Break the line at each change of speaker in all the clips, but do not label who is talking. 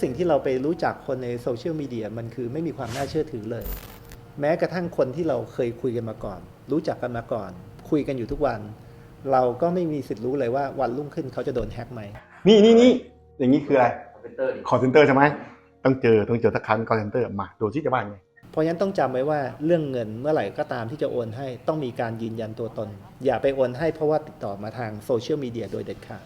สิ่งที่เราไปรู้จักคนในโซเชียลมีเดียมันคือไม่มีความน่าเชื่อถือเลย แม้กระทั่งคนที่เราเคยคุยกันมาก่อน รู้จักกันมาก่อน คุยกันอยู่ทุกวัน เราก็ไม่มีสิทธิ์รู้เลยว่าวันรุ่งขึ้นเขาจะโดนแฮ็กไหม
นี่นี่นี่อย่างนี้คืออะไร
คอมพิวเตอร์ดิ
คอร์เซนเตอร์ใช่ไหมต้องเจอต้องเจอสักครั้งคอร์เซนเตอร์มาดูที่จะว่าไง
เพราะฉะนั้นต้องจำไว้ว่าเรื่องเงินเมื่อไหร่ก็ตามที่จะโอนให้ต้องมีการยืนยันตัวตน อย่าไปโอนให้เพราะว่าติดต่อมาทางโซเชียลมีเดียโดยเด็ดขาด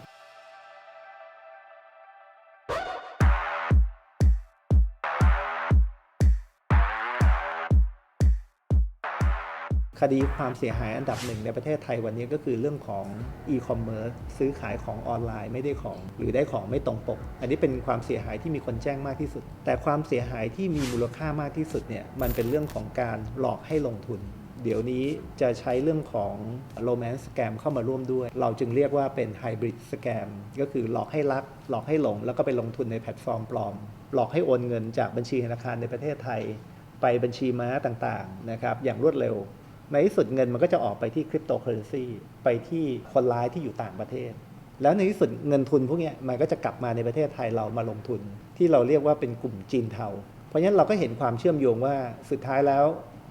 คดีความเสียหายอันดับหนึ่งในประเทศไทยวันนี้ก็คือเรื่องของอีคอมเมิร์ซซื้อขายของออนไลน์ไม่ได้ของ หรือได้ของไม่ตรงปก อันนี้เป็นความเสียหายที่มีคนแจ้งมากที่สุด แต่ความเสียหายที่มีมูลค่ามากที่สุดเนี่ยมันเป็นเรื่องของการหลอกให้ลงทุน เดี๋ยวนี้จะใช้เรื่องของ romance scam เข้ามาร่วมด้วย เราจึงเรียกว่าเป็น hybrid scam ก็คือหลอกให้รัก หลอกให้หลง แล้วก็ไปลงทุนในแพลตฟอร์มปลอม หลอกให้โอนเงินจากบัญชีธนาคารในประเทศไทย ไปบัญชีม้าต่างๆนะครับอย่างรวดเร็ว ในที่สุดเงินมันก็จะออกไปที่คริปโตเคอเรนซีไปที่คนร้ายที่อยู่ต่างประเทศ แล้วในที่สุดเงินทุนพวกนี้มันก็จะกลับมาในประเทศไทยเรามาลงทุน ที่เราเรียกว่าเป็นกลุ่มจีนเทา เพราะฉะนั้นเราก็เห็นความเชื่อมโยงว่าสุดท้ายแล้ว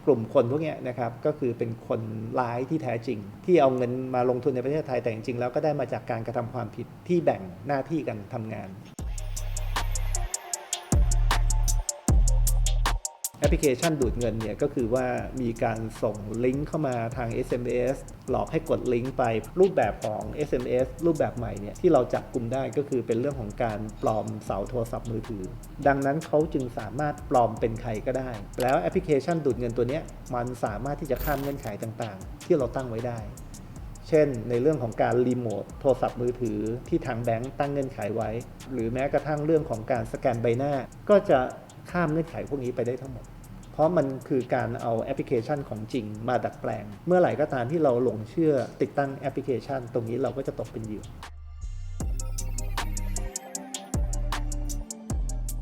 กลุ่มคนพวกนี้นะครับก็คือเป็นคนร้ายที่แท้จริง ที่เอาเงินมาลงทุนในประเทศไทยแต่จริงๆแล้วก็ได้มาจากการกระทำความผิดที่แบ่งหน้าที่กันทำงาน แอปพลิเคชันดูดเงินเนี่ยก็คือว่ามีการส่งลิงก์เข้ามาทาง SMS หลอกให้กดลิงก์ไปรูปแบบของ SMS รูปแบบใหม่เนี่ยที่เราจับกลุ่มได้ก็คือเป็นเรื่องของการปลอมเสาโทรศัพท์มือถือ ดังนั้นเขาจึงสามารถปลอมเป็นใครก็ได้ แล้วแอปพลิเคชันดูดเงินตัวนี้มันสามารถที่จะข้ามเงื่อนไขต่างๆ ที่เราตั้งไว้ได้ เช่น ในเรื่องของการรีโมทโทรศัพท์มือถือที่ทางแบงก์ตั้งเงื่อนไขไว้ หรือแม้กระทั่งเรื่องของการสแกนใบหน้า ก็จะ ข้ามเงื่อนไขพวกนี้ไปได้ทั้งหมด เพราะมันคือการเอาแอปพลิเคชันของจริงมาดัดแปลง เมื่อไหร่ก็ตามที่เราหลงเชื่อติดตั้งแอปพลิเคชัน ตรงนี้เราก็จะตกเป็นเหยื่อ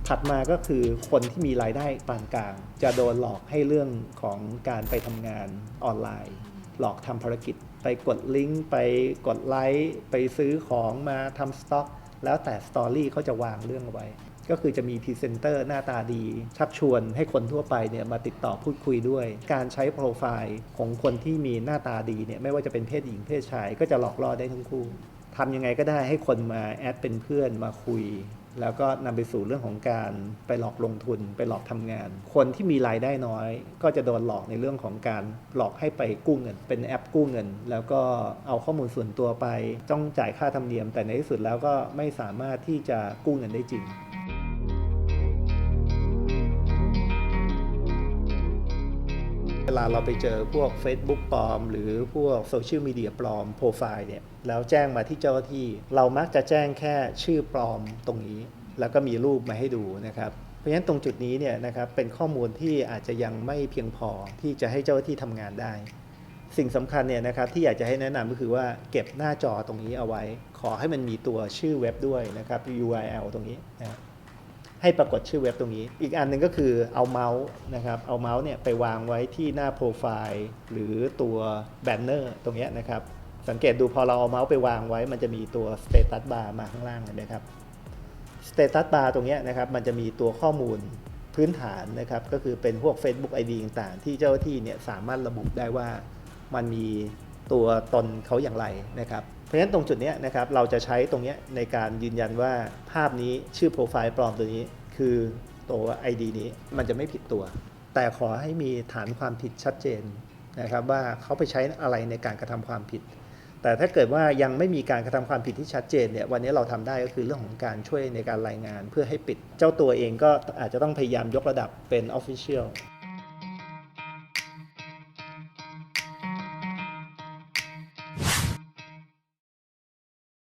ถัดมาก็คือคนที่มีรายได้ปานกลาง จะโดนหลอกให้เรื่องของการไปทำงานออนไลน์ หลอกทำภารกิจ ไปกดลิงก์ไปกดไลค์ไปซื้อของมาทำสต็อก แล้วแต่สตอรี่เขาจะวางเรื่องไว้ ก็คือจะมีพรีเซนเตอร์หน้าตาดี ชักชวนให้คนทั่วไปเนี่ยมาติดต่อพูดคุยด้วย การใช้โปรไฟล์ของคนที่มีหน้าตาดีเนี่ยไม่ว่าจะเป็นเพศหญิงเพศชาย ก็จะหลอกล่อได้ทั้งคู่ทำยังไงก็ได้ให้คนมาแอดเป็นเพื่อนมาคุย แล้วก็นำไปสู่เรื่องของการไปหลอกลงทุนไปหลอกทำงาน คนที่มีรายได้น้อย ก็จะโดนหลอกในเรื่องของการหลอกให้ไปกู้เงิน เป็นแอปกู้เงิน แล้วก็เอาข้อมูลส่วนตัวไป ต้องจ่ายค่าธรรมเนียม แต่ในที่สุดแล้วก็ไม่สามารถที่จะกู้เงินได้จริง ลาเราไปเจอพวก Facebook ปลอม หรือพวกโซเชียลมีเดียปลอมโปรไฟล์เนี่ยแล้วแจ้งมาที่เจ้าหน้าที่ เรามักจะแจ้งแค่ชื่อปลอมตรงนี้ แล้วก็มีรูปมาให้ดูนะครับเพราะฉะนั้นตรงจุดนี้เนี่ยนะครับเป็นข้อมูลที่อาจจะยังไม่เพียงพอที่จะให้เจ้าหน้าที่ทำงานได้ สิ่งสำคัญเนี่ยนะครับที่อยากจะให้แนะนำก็คือว่าเก็บหน้าจอตรงนี้เอาไว้ ขอให้มันมีตัวชื่อเว็บด้วยนะครับ URL ตรงนี้นะครับ ให้ปรากฏชื่อเว็บตรงนี้ อีกอันหนึ่งก็คือเอาเมาส์นะครับ เอาเมาส์เนี่ยไปวางไว้ที่หน้าโปรไฟล์หรือตัวแบนเนอร์ตรงนี้นะครับ สังเกตดูพอเราเอาเมาส์ไปวางไว้ มันจะมีตัวสเตตัสบาร์มาข้างล่างเห็นไหมครับสเตตัสบาร์ตรงนี้นะครับ มันจะมีตัวข้อมูลพื้นฐานนะครับ ก็คือเป็นพวก Facebook ID ต่างๆ ที่เจ้าหน้าที่เนี่ยสามารถระบุได้ว่ามันมีตัวตนเขาอย่างไรนะครับ ราะฉะนั้นตรงจุดนี้นะครับเราจะใช้ตรงนี้ในการยืนยันว่าภาพนี้ชื่อโปรไฟล์ปลอมตัวนี้ คือตัว ID นี้มันจะไม่ผิดตัว แต่ขอให้มีฐานความผิดชัดเจนนะครับว่าเขาไปใช้อะไรในการกระทำความผิด แต่ถ้าเกิดว่ายังไม่มีการกระทำความผิดที่ชัดเจนเนี่ยวันนี้เราทำได้ก็คือเรื่องของการช่วยในการรายงานเพื่อให้ปิด เจ้าตัวเองก็อาจจะต้องพยายามยกระดับเป็น Official